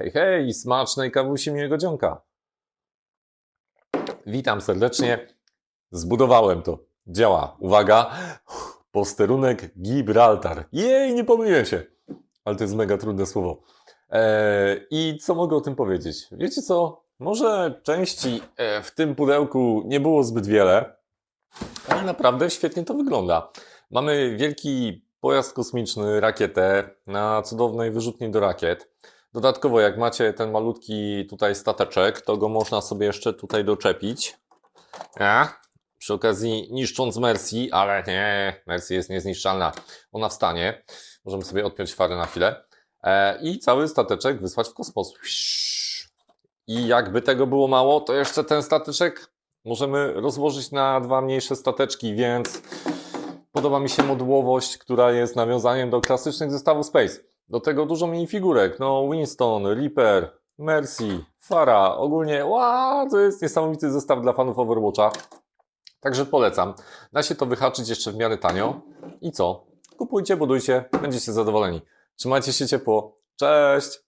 Hej, hej, smacznej kawusi miłego dzionka. Witam serdecznie. Zbudowałem to. Działa. Uwaga. Posterunek Gibraltar. Jej, nie pomyliłem się. Ale to jest mega trudne słowo. Eee, I co mogę o tym powiedzieć? Wiecie co? Może części e, w tym pudełku nie było zbyt wiele, ale naprawdę świetnie to wygląda. Mamy wielki pojazd kosmiczny, rakietę na cudownej wyrzutni do rakiet. Dodatkowo, jak macie ten malutki tutaj stateczek, to go można sobie jeszcze tutaj doczepić. Przy okazji niszcząc Mercy, ale nie, Mercy jest niezniszczalna. Ona wstanie. Możemy sobie odpiąć farę na chwilę. E, I cały stateczek wysłać w kosmos. I jakby tego było mało, to jeszcze ten stateczek możemy rozłożyć na dwa mniejsze stateczki, więc podoba mi się modułowość, która jest nawiązaniem do klasycznych zestawów Space. Do tego dużo minifigurek, no Winston, Reaper, Mercy, Fara, ogólnie wow, to jest niesamowity zestaw dla fanów Overwatcha. Także polecam. Da się to wyhaczyć jeszcze w miarę tanio. I co? Kupujcie, budujcie, będziecie zadowoleni. Trzymajcie się ciepło. Cześć!